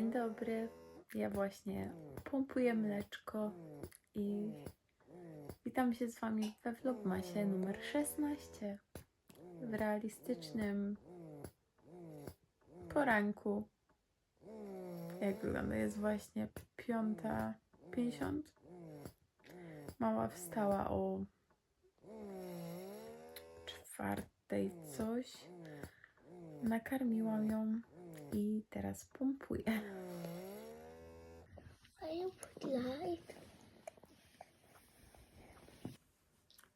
Dzień dobry. Ja właśnie pompuję mleczko i witam się z Wami we vlogmasie numer 16 w realistycznym poranku. Jak wygląda? Jest właśnie 5.50. Mama wstała o czwartej coś. Nakarmiłam ją i teraz pompuję.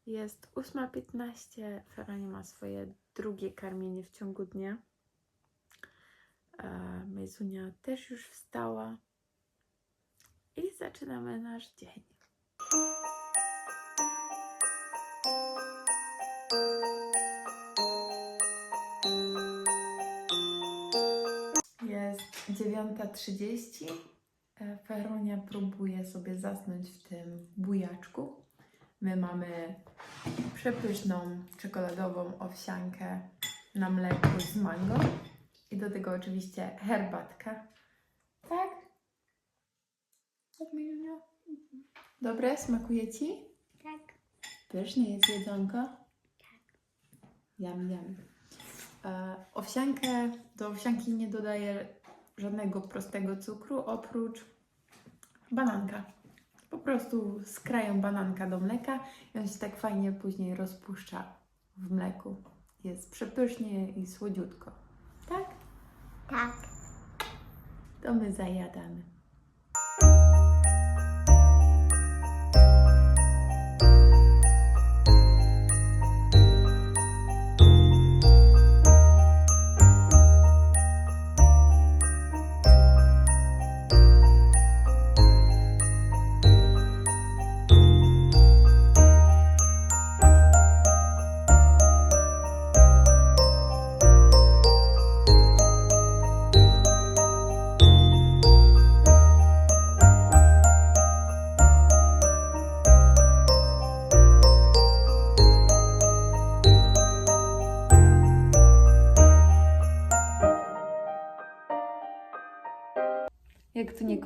Jest 8.15. Ferania ma swoje drugie karmienie w ciągu dnia. E, Mejzunia też już wstała. I zaczynamy nasz dzień. 9.30. E, Feronia próbuje sobie zasnąć w tym bujaczku. My mamy przepyszną czekoladową owsiankę na mleku z mango. I do tego oczywiście herbatka. Tak? Tak, Milunia? Dobre? Smakuje Ci? tak. Pyszne jest jedzonko? Tak. Jam, jam. E, owsiankę, do owsianki nie dodaję żadnego prostego cukru, oprócz bananka. Po prostu skrają bananka do mleka i on się tak fajnie później rozpuszcza w mleku. Jest przepysznie i słodziutko. Tak? Tak. To my zajadamy.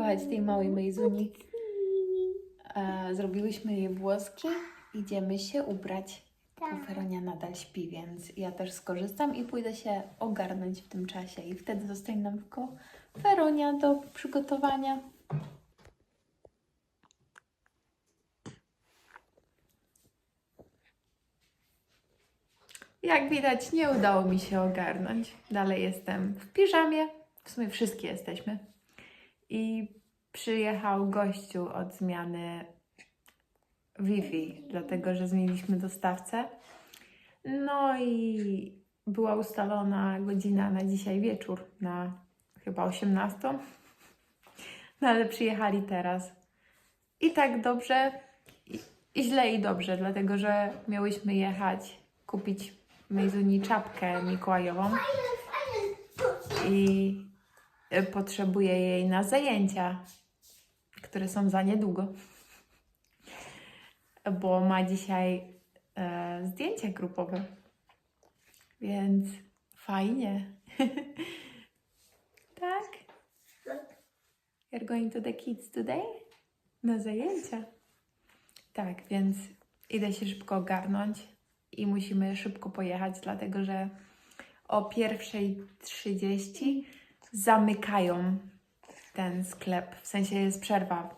Kochać tej małej Mejzuni? E, zrobiłyśmy jej włoski. Idziemy się ubrać. Bo Tak. Feronia nadal śpi, więc ja też skorzystam i pójdę się ogarnąć w tym czasie. I wtedy zostanie nam tylko Feronia do przygotowania. Jak widać, nie udało mi się ogarnąć. Dalej jestem w piżamie. W sumie wszystkie jesteśmy. I przyjechał gościu od zmiany Wi-Fi, dlatego że zmieniliśmy dostawcę. No i była ustalona godzina na dzisiaj wieczór, na chyba 18. No ale przyjechali teraz. I tak dobrze, i, i źle i dobrze, dlatego że miałyśmy jechać kupić Mejzuni czapkę mikołajową i potrzebuję jej na zajęcia, które są za niedługo bo ma dzisiaj e, zdjęcie grupowe. Więc fajnie. tak? You're going to the kids today? Na zajęcia. Tak, więc idę się szybko ogarnąć i musimy szybko pojechać, dlatego że o 1.30 zamykają ten sklep. W sensie jest przerwa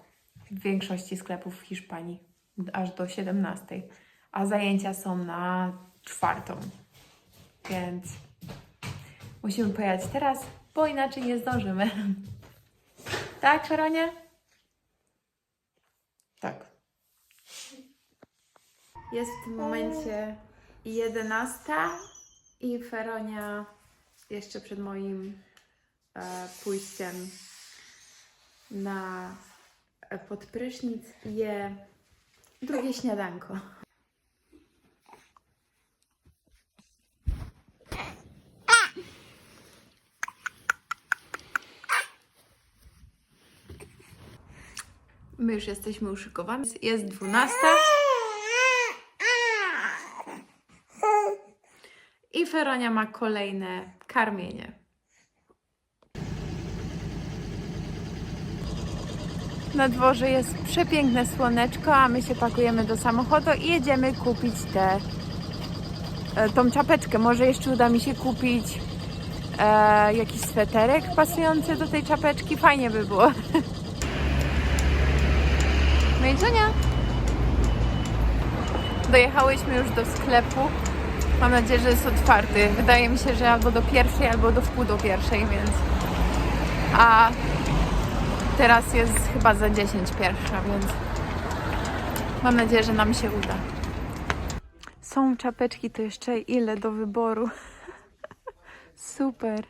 w większości sklepów w Hiszpanii aż do 17, a zajęcia są na czwartą. Więc musimy pojechać teraz, bo inaczej nie zdążymy. Tak, Feronie? Tak. Jest w tym momencie 11 i Feronia jeszcze przed moim pójściem na e, podprysznic je drugie śniadanko. My już jesteśmy uszykowani. Jest 12. I Feronia ma kolejne karmienie. Na dworze jest przepiękne słoneczko, a my się pakujemy do samochodu i jedziemy kupić tę e, tą czapeczkę. Może jeszcze uda mi się kupić e, jakiś sweterek pasujący do tej czapeczki. Fajnie by było. No i Żenia. Dojechałyśmy już do sklepu. Mam nadzieję, że jest otwarty. Wydaje mi się, że albo do pierwszej, albo do wpół do pierwszej, więc. A teraz jest chyba za 10 pierwsza, więc mam nadzieję, że nam się uda. Są czapeczki, to jeszcze ile do wyboru. Super.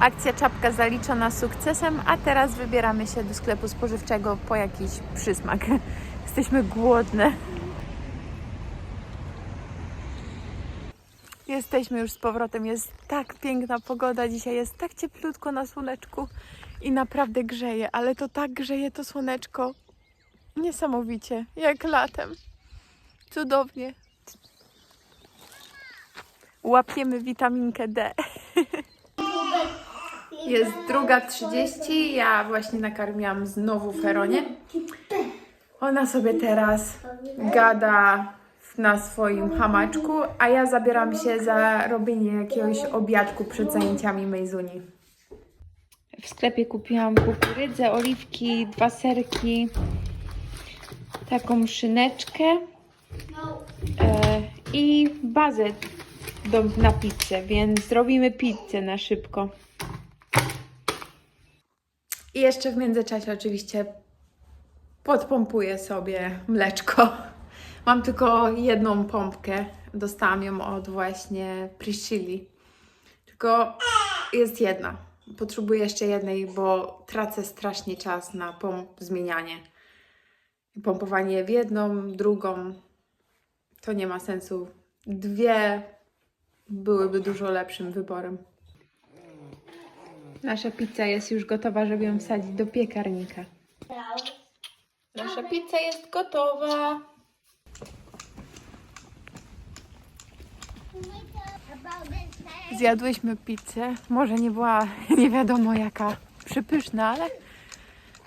Akcja czapka zaliczona sukcesem, a teraz wybieramy się do sklepu spożywczego po jakiś przysmak. Jesteśmy głodne. Jesteśmy już z powrotem. Jest tak piękna pogoda dzisiaj, jest tak cieplutko na słoneczku i naprawdę grzeje, ale to tak grzeje to słoneczko. Niesamowicie, jak latem. Cudownie. Łapiemy witaminkę D. Jest druga 30. Ja właśnie nakarmiłam znowu Feronie. Ona sobie teraz gada na swoim hamaczku, a ja zabieram się za robienie jakiegoś obiadku przed zajęciami Mejzuni. W sklepie kupiłam kukurydzę, oliwki, dwa serki, taką szyneczkę e, i bazę do, na pizzę, więc zrobimy pizzę na szybko. I jeszcze w międzyczasie oczywiście podpompuję sobie mleczko. Mam tylko jedną pompkę. Dostałam ją od właśnie Priscilli. Tylko jest jedna. Potrzebuję jeszcze jednej, bo tracę strasznie czas na pomp zmienianie. Pompowanie w jedną, drugą to nie ma sensu. Dwie byłyby dużo lepszym wyborem. Nasza pizza jest już gotowa, żeby ją wsadzić do piekarnika. Nasza pizza jest gotowa. Zjadłyśmy pizzę. Może nie była nie wiadomo jaka przepyszna, ale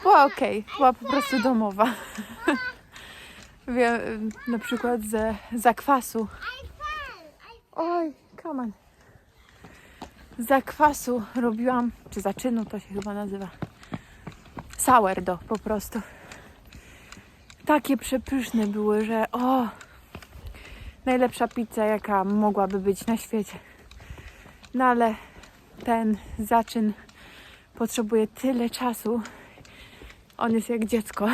była ok. Była po prostu domowa. Wie, na przykład ze zakwasu. Oj, come on. Zakwasu robiłam, czy zaczynu to się chyba nazywa. Sourdough po prostu. Takie przepyszne były, że o, najlepsza pizza, jaka mogłaby być na świecie. No ale ten zaczyn potrzebuje tyle czasu. On jest jak dziecko.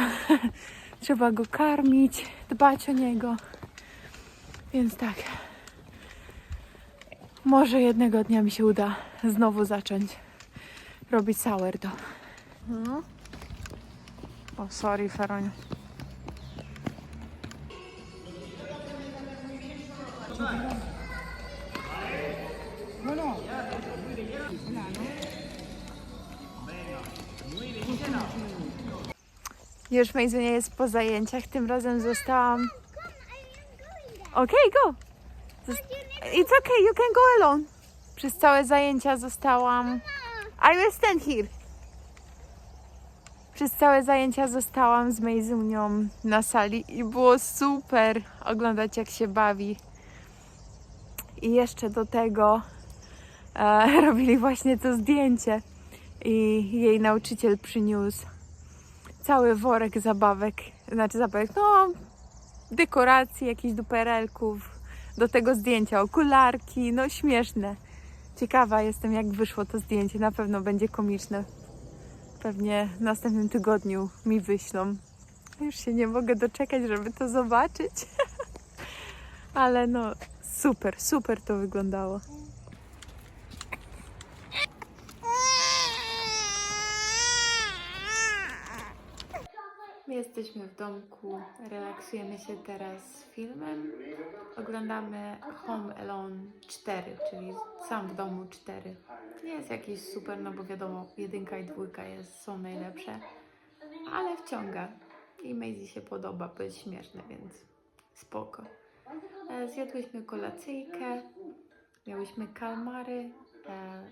Trzeba go karmić, dbać o niego. Więc tak. Może jednego dnia mi się uda znowu zacząć robić sourdough. No. O, sorry, Feronie. Już Mejzunia jest po zajęciach. Tym razem zostałam. Okej, go! Zos- It's okay, you can go alone. Przez całe zajęcia zostałam. I will stand here. Przez całe zajęcia zostałam z Mejzunią na sali i było super oglądać jak się bawi. I jeszcze do tego e, robili właśnie to zdjęcie i jej nauczyciel przyniósł cały worek zabawek, znaczy zabawek, no dekoracji, jakichś duperelków, do tego zdjęcia, okularki, no śmieszne. Ciekawa jestem, jak wyszło to zdjęcie. Na pewno będzie komiczne. Pewnie w następnym tygodniu mi wyślą. Już się nie mogę doczekać, żeby to zobaczyć. Ale no, super, super to wyglądało. Jesteśmy w domku, relaksujemy się teraz filmem. Oglądamy Home Alone 4, czyli sam w domu 4. Nie jest jakiś super, no bo wiadomo, jedynka i dwójka jest, są najlepsze, ale wciąga. I Maisie się podoba, bo jest śmieszne, więc spoko. E, Zjadłyśmy kolacyjkę, miałyśmy kalmary, e,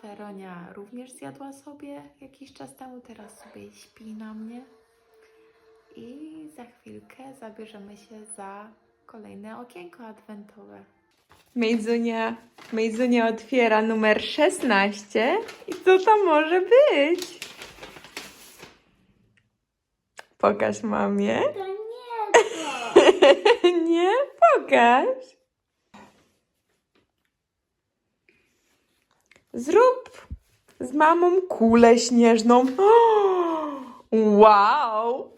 Feronia również zjadła sobie jakiś czas temu, teraz sobie śpi na mnie. I za chwilkę zabierzemy się za kolejne okienko adwentowe. Mejzunia, Mejzunia otwiera numer 16. I co to może być? Pokaż mamie. To nie to. Nie? Pokaż. Zrób z mamą kulę śnieżną. Wow!